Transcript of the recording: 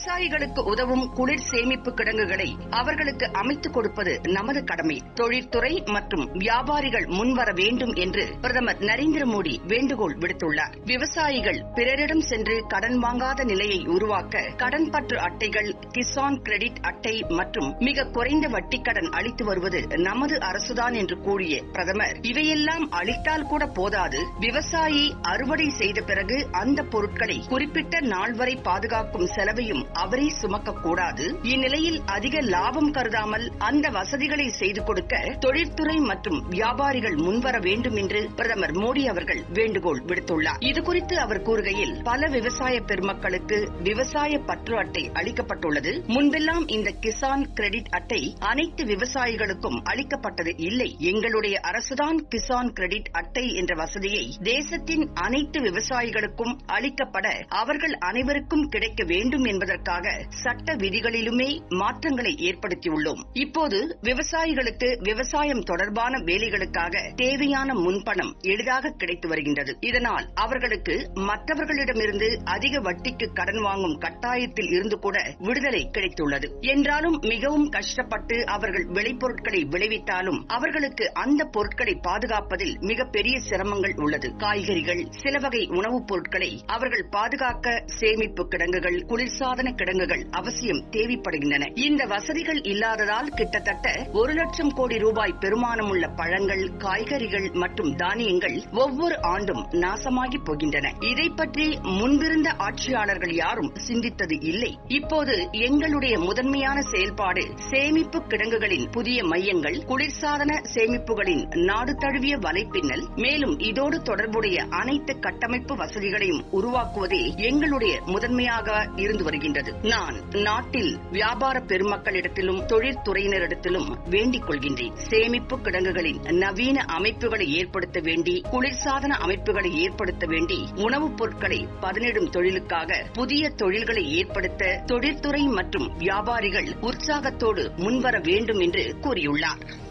விவசாயிகளுக்கு உதவும் குளிர் சேமிப்பு கிடங்குகளை அவர்களுக்கு அமைத்துக் கொடுப்பது நமது கடமை. தொழில்துறை மற்றும் வியாபாரிகள் முன்வர வேண்டும் என்று பிரதமர் நரேந்திர மோடி வேண்டுகோள் விடுத்துள்ளார். விவசாயிகள் பிறரிடம் சென்று கடன் வாங்காத நிலையை உருவாக்க கடன் பற்று அட்டைகள் கிசான் கிரெடிட் அட்டை மற்றும் மிக குறைந்த வட்டி கடன் அளித்து வருவது நமது அரசுதான் என்று கூறிய பிரதமர் இவையெல்லாம் அளித்தால் கூட போதாது. விவசாயி அறுவடை செய்த பிறகு அந்த பொருட்களை குறிப்பிட்ட நாள் வரை பாதுகாக்கும் செலவையும் அவரே சுமக்க கூடாது இந்நிலையில் அதிக லாபம் கருதாமல் அந்த வசதிகளை செய்து கொடுக்க தொழில்துறை மற்றும் வியாபாரிகள் முன்வர வேண்டும் என்று பிரதமர் மோடி அவர்கள் வேண்டுகோள் விடுத்துள்ளார். இதுகுறித்து அவர் கூறுகையில் பல விவசாய பெருமக்களுக்கு விவசாய பற்று அட்டை அளிக்கப்பட்டுள்ளது. முன்பெல்லாம் இந்த கிசான் கிரெடிட் அட்டை அனைத்து விவசாயிகளுக்கும் அளிக்கப்பட்டது இல்லை. எங்களுடைய அரசுதான் கிசான் கிரெடிட் அட்டை என்ற வசதியை தேசத்தின் அனைத்து விவசாயிகளுக்கும் அளிக்கப்பட அவர்கள் அனைவருக்கும் கிடைக்க வேண்டும் என்பதற்கு என்பதற்காக சட்ட விதிகளிலுமே மாற்றங்களை ஏற்படுத்தியுள்ளோம். இப்போது விவசாயிகளுக்கு விவசாயம் தொடர்பான வேலைகளுக்காக தேவையான முன்பணம் எளிதாக கிடைத்து வருகின்றது. இதனால் அவர்களுக்கு மற்றவர்களிடமிருந்து அதிக வட்டிக்கு கடன் வாங்கும் கட்டாயத்தில் இருந்து கூட விடுதலை கிடைத்துள்ளது. என்றாலும் மிகவும் கஷ்டப்பட்டு அவர்கள் விளைபொருட்களை விளைவித்தாலும் அவர்களுக்கு அந்த பொருட்களை பாதுகாப்பதில் மிகப்பெரிய சிரமங்கள் உள்ளது. காய்கறிகள் சில வகை உணவுப் பொருட்களை அவர்கள் பாதுகாக்க சேமிப்பு கிடங்குகள் குளிர்சாதன கிடங்குகள் அவசியம் தேவைப்படுகின்றன. இந்த வசதிகள் இல்லாததால் கிட்டத்தட்ட ஒரு லட்சம் கோடி ரூபாய் பெருமானமுள்ள பழங்கள் காய்கறிகள் மற்றும் தானியங்கள் ஒவ்வொரு ஆண்டும் நாசமாகி போகின்றன. இதை பற்றி முன்பிருந்த ஆட்சியாளர்கள் யாரும் சிந்தித்தது இல்லை. இப்போது எங்களுடைய முதன்மையான செயல்பாடு சேமிப்பு கிடங்குகளின் புதிய மையங்கள் குளிர்சாதன சேமிப்புகளின் நாடு தழுவிய வலைப்பின்னல் மேலும் இதோடு தொடர்புடைய அனைத்து கட்டமைப்பு வசதிகளையும் உருவாக்குவதே எங்களுடைய முதன்மையாக இருந்து வருகின்றது. நான் நாட்டில் வியாபார பெருமக்களிடத்திலும் தொழில்துறையினரிடத்திலும் வேண்டிக் கொள்கின்றேன். சேமிப்பு கிடங்குகளின் நவீன அமைப்புகளை ஏற்படுத்த வேண்டி குளிர்சாதன அமைப்புகளை ஏற்படுத்த வேண்டி உணவுப் பொருட்களை பதனிடும் தொழிலுக்காக புதிய தொழில்களை ஏற்படுத்த தொழில்துறை மற்றும் வியாபாரிகள் உற்சாகத்தோடு முன்வர வேண்டும் என்று கூறியுள்ளார்.